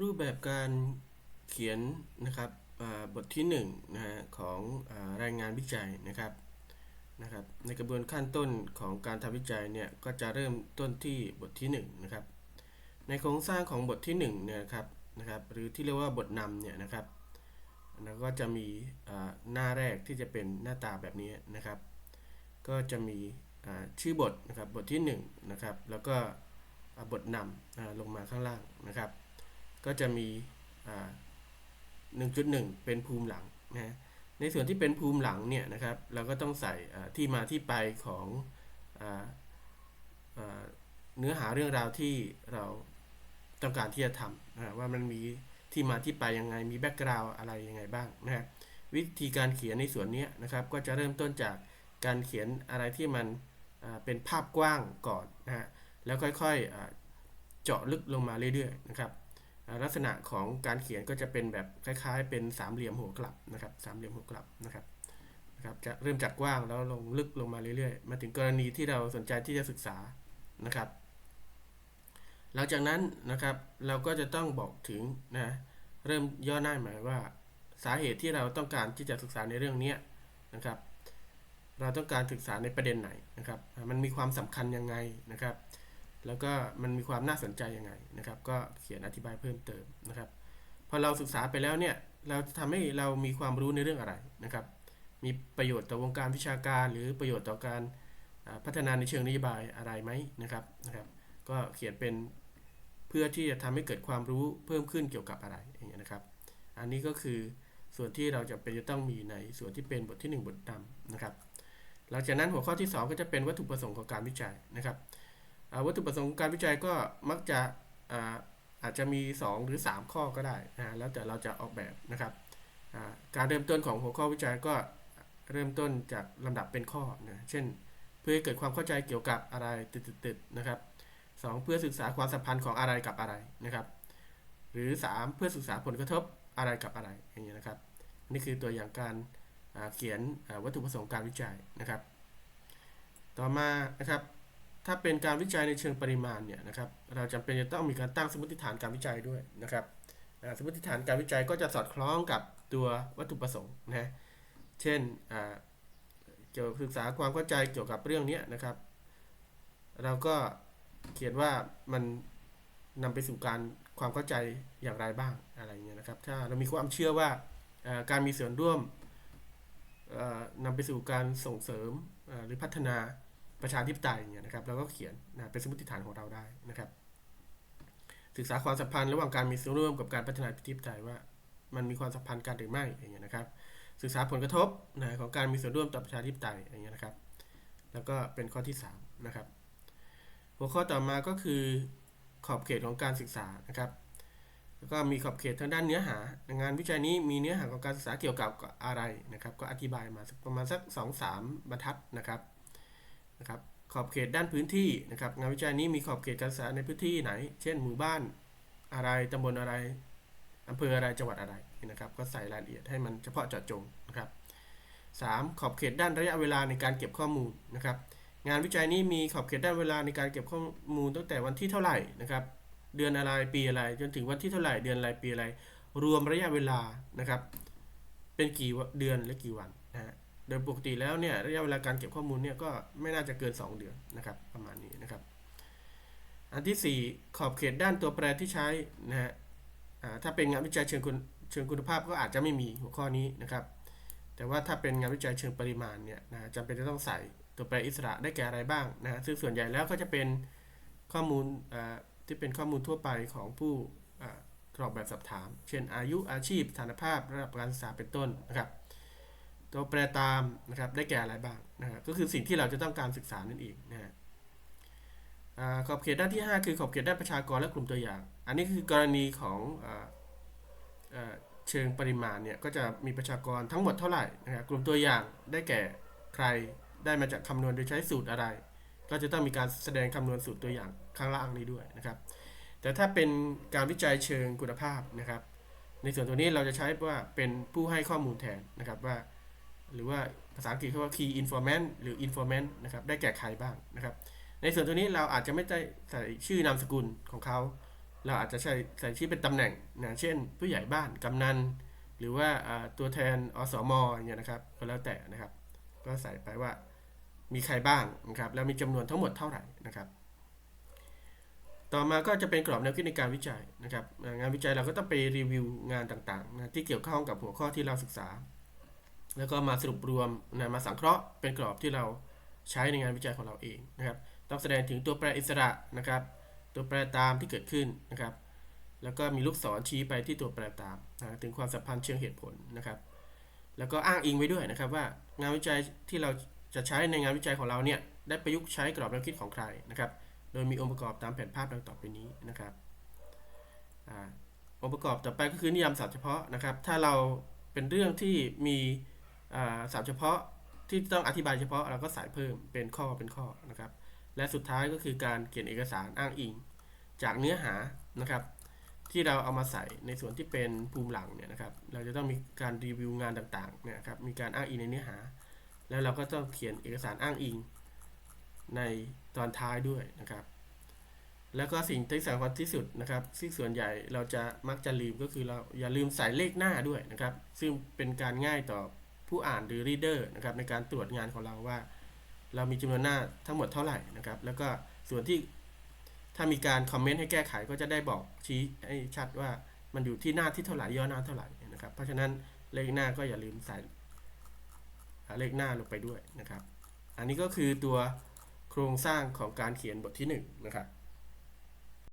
รูปแบบการเขียนนะครับบทที่1นะฮะของอรายงานวิจัยนะครับนะครับในกระบวนขั้นต้นของการทำวิจัยเนี่ยก็จะเริ่มต้นที่บทที่1นะครับในโครงสร้างของบทที่1เนี่ยครับนะครับหรือที่เรียกว่าบทนำเนี่ยนะครับแล้วก็จะมีหน้าแรกที่จะเป็นหน้าตาแบบนี้นะครับ ก็จะมีชื่อบทนะครับบทที่1นะครับแล้วก็บทนำลงมาข้างล่างนะครับ ก็จะมีอ่า1.1 เป็นภูมิหลังนะในส่วนที่เป็นภูมิหลังเนี่ยนะครับเราก็ต้องใส่ที่มาที่ไปของออเนื้อหาเรื่องราวที่เราต้องการที่จะทำนะว่ามันมีที่มาที่ไปยังไงมีแบ็กกราวอะไรยังไงบ้างนะวิธีการเขียนในส่วนนี้นะครับก็จะเริ่มต้นจากการเขียนอะไรที่มันเป็นภาพกว้างก่อนนะฮะแล้วค่อยๆอ่าเจาะลึกลงมาเรื่อยๆนะครับ ลักษณะของการเขียนก็จะเป็นแบบคล้ายๆ เป็นสามเหลี่ยมหัวกลับนะครับสามเหลี่ยมหัวกลับนะครับนะครับจะเริ่มจากกว้างแล้วลงลึกลงมาเรื่อยๆ มาถึงกรณีที่เราสนใจที่จะศึกษานะครับ หลังจากนั้นนะครับเราก็จะต้องบอกถึงนะเริ่มย่อหน้าหมายว่าสาเหตุที่เราต้องการที่จะศึกษาในเรื่องนี้นะครับ เราต้องการศึกษาในประเด็นไหนนะครับ มันมีความสำคัญยังไงนะครับ แล้วก็มันมีความน่าสนใจยังไงนะครับ ก็เขียนอธิบายเพิ่มเติมนะครับ พอเราศึกษาไปแล้วเนี่ยเราทำให้เรามีความรู้ในเรื่องอะไรนะครับ มีประโยชน์ต่อวงการวิชาการ หรือประโยชน์ต่อการพัฒนาในเชิงนโยบายอะไรไหมนะครับนะครับ ก็เขียนเป็นเพื่อที่จะทำให้เกิดความรู้เพิ่มขึ้นเกี่ยวกับอะไรอย่างเงี้ยนะครับ อันนี้ก็คือส่วนที่เราจะเป็นจะต้องมีในส่วนที่เป็นบทที่ 1 บทนำนะครับ หลังจากนั้นหัวข้อที่ 2 ก็จะเป็นวัตถุประสงค์ของการวิจัยนะครับ วัตถุประสงค์การวิจัยก็มักจะอาอาจจะมี 2 หรือ 3 ข้อก็ได้นะแล้วแต่เราจะออกแบบนะครับาการเริ่มต้นของหัวข้อวิจัยก็เริ่มต้นจากลำดับเป็นข้อนะเช่น เพื่อให้เกิดความเข้าใจเกี่ยวกับอะไรติดๆนะครับสองเพื่อศึกษาความสัมพันธ์ของอะไรกับอะไรนะครับ หรือ 3 เพื่อศึกษาผลกระทบอะไรกับอะไรอย่างเงี้ยนะครับ นี่คือตัวอย่างการาเขียนวัตถุประสงค์การวิจัยนะครับ ต่อมานะครับ ถ้าเป็นการวิจัยในเชิงปริมาณเนี่ยนะครับเราจำเป็นจะต้องมีการตั้งสมมติฐานการวิจัยด้วยนะครับสมมติฐานการวิจัยก็จะสอดคล้องกับตัววัตถุประสงค์นะเช่นเกี่ยวกับศึกษาความเข้าใจเกี่ยวกับเรื่องนี้นะครับ เราก็เขียนว่ามันนำไปสู่การความเข้าใจอย่างไรบ้างอะไรเงี้ยนะครับ ถ้าเรามีความเชื่อว่าการมีส่วนร่วมเอ่อนำไปสู่การส่งเสริมหรือพัฒนา ประชาธิปไตยเนี่ยนะครับเราก็เขียนนะเป็นสมมติฐานของเราได้นะครับ ศึกษาความสัมพันธ์ระหว่างการมีส่วนร่วมกับการพัฒนาประชาธิปไตยว่า มันมีความสัมพันธ์กันหรือไม่อย่างเงี้ยนะครับ ศึกษาผลกระทบนะของการมีส่วนร่วมต่อประชาธิปไตยอย่างเงี้ยนะครับ แล้วก็เป็นข้อที่3นะครับหัวข้อต่อมาก็คือขอบเขตของการศึกษานะครับแล้วก็มีขอบเขตทางด้านเนื้อหา งานวิจัยนี้มีเนื้อหาของการศึกษาเกี่ยวกับอะไรนะครับ ก็อธิบายมาประมาณสัก 2-3 บรรทัดนะครับ นะครับขอบเขตด้านพื้นที่นะครับงานวิจัยนี้มีขอบเขตการศึกษาในพื้นที่ไหน เช่นหมู่บ้านอะไรตำบลอะไรอำเภออะไรจังหวัดอะไรนะครับ ก็ใส่รายละเอียดให้มันเฉพาะเจาะจงนะครับสามขอบเขตด้านระยะเวลาในการเก็บข้อมูลนะครับ งานวิจัยนี้มีขอบเขตด้านเวลาในการเก็บข้อมูลตั้งแต่วันที่เท่าไหร่นะครับ เดือนอะไรปีอะไร จนถึงวันที่เท่าไหร่เดือนอะไรปีอะไร รวมระยะเวลานะครับ เป็นกี่เดือนและกี่วันนะฮะ โดยปกติแล้วเนี่ยระยะเวลาการเก็บข้อมูลเนี่ยก็ไม่น่าจะเกิน 2 เดือนนะครับประมาณนี้นะครับ อันที่ 4 ขอบเขตด้านตัวแปรที่ใช้นะฮะถ้าเป็นงานวิจัยเชิงคุณเชิงคุณภาพก็อาจจะไม่มีหัวข้อนี้นะครับ แต่ว่าถ้าเป็นงานวิจัยเชิงปริมาณเนี่ยนะจำเป็นจะต้องใส่ตัวแปรอิสระได้แก่อะไรบ้างนะฮะซึ่งส่วนใหญ่แล้วก็จะเป็นข้อมูลที่เป็นข้อมูลทั่วไปของผู้กรอกแบบสอบถาม เช่นอายุอาชีพสถานภาพระดับการศึกษาเป็นต้นนะครับ ตัวแปรตามนะครับได้แก่อะไรบ้างนะฮะก็คือสิ่งที่เราจะต้องการศึกษานั่นเองนะฮะขอบเขตด้านที่ 5 คือขอบเขตด้านประชากรและกลุ่มตัวอย่าง อันนี้คือกรณีของอเชิงปริมาณเนี่ยก็จะมีประชากรทั้งหมดเท่าไหร่นะครับกลุ่มตัวอย่างได้แก่ใครได้มาจากคำนวณโดยใช้สูตรอะไร ก็จะต้องมีการแสดงคำนวณสูตรตัวอย่างข้างล่างนี้ด้วยนะครับ แต่ถ้าเป็นการวิจัยเชิงคุณภาพนะครับ ในส่วนตัวนี้เราจะใช้ว่าเป็นผู้ให้ข้อมูลแทนนะครับว่า หรือว่าภาษาอังกฤษเขาว่า key informant หรือ informant นะครับ ได้แก่ใครบ้างนะครับ ในส่วนตัวนี้เราอาจจะไม่ได้ใส่ชื่อนามสกุลของเขา เราอาจจะใช้ใส่ชื่อเป็นตำแหน่งนะ เช่น ผู้ใหญ่บ้าน กำนัน หรือว่าตัวแทนอสมอย่างเงี้ยนะครับ ก็แล้วแต่นะครับ ก็ใส่ไปว่ามีใครบ้างนะครับ แล้วมีจำนวนทั้งหมดเท่าไหร่นะครับ ต่อมาก็จะเป็นกรอบแนวคิดในการวิจัยนะครับ งานวิจัยเราก็ต้องไปรีวิวงานต่างๆนะที่เกี่ยวข้องกับหัวข้อที่เราศึกษา แล้วก็มาสรุปรวมนะมาสังเคราะห์เป็นกรอบที่เราใช้ในงานวิจัยของเราเองนะครับ ต้องแสดงถึงตัวแปรอิสระนะครับ ตัวแปรตามที่เกิดขึ้นนะครับ แล้วก็มีลูกศรชี้ไปที่ตัวแปรตามนะถึงความสัมพันธ์เชิงเหตุผลนะครับ แล้วก็อ้างอิงไว้ด้วยนะครับว่างานวิจัยที่เราจะใช้ในงานวิจัยของเราเนี่ยได้ประยุกต์ใช้กรอบแนวคิดของใครนะครับ โดยมีองค์ประกอบตามแผนภาพดังต่อไปนี้นะครับองค์ประกอบต่อไปก็คือนิยามศัพท์เฉพาะนะครับ ถ้าเราเป็นเรื่องที่มี อ่าศัพท์เฉพาะที่ต้องอธิบายเฉพาะเราก็ใส่เพิ่มเป็นข้อเป็นข้อนะครับ และสุดท้ายก็คือการเขียนเอกสารอ้างอิง จากเนื้อหานะครับ ที่เราเอามาใส่ในส่วนที่เป็นภูมิหลังเนี่ยนะครับ เราจะต้องมีการรีวิวงานต่างๆเนี่ยครับมีการอ้างอิงในเนื้อหา แล้วเราก็ต้องเขียนเอกสารอ้างอิง ในตอนท้ายด้วยนะครับ แล้วก็สิ่งที่สำคัญที่สุดนะครับซึ่งส่วนใหญ่เราจะมักจะลืมก็คือเราอย่าลืมใส่เลขหน้าด้วยนะครับ ซึ่งเป็นการง่ายต่อ ผู้อ่านหรือ reader นะครับในการตรวจงานของเราว่า เรามีจำนวนหน้าทั้งหมดเท่าไหร่นะครับ แล้วก็ส่วนที่ถ้ามีการคอมเมนต์ให้แก้ไขก็จะได้บอกชี้ให้ชัดว่ามันอยู่ที่หน้าที่เท่าไหร่ย่อหน้าเท่าไหร่นะครับ เพราะฉะนั้นเลขหน้าก็อย่าลืมใส่เลขหน้าลงไปด้วยนะครับ อันนี้ก็คือตัวโครงสร้างของการเขียนบทที่1นงนะครับ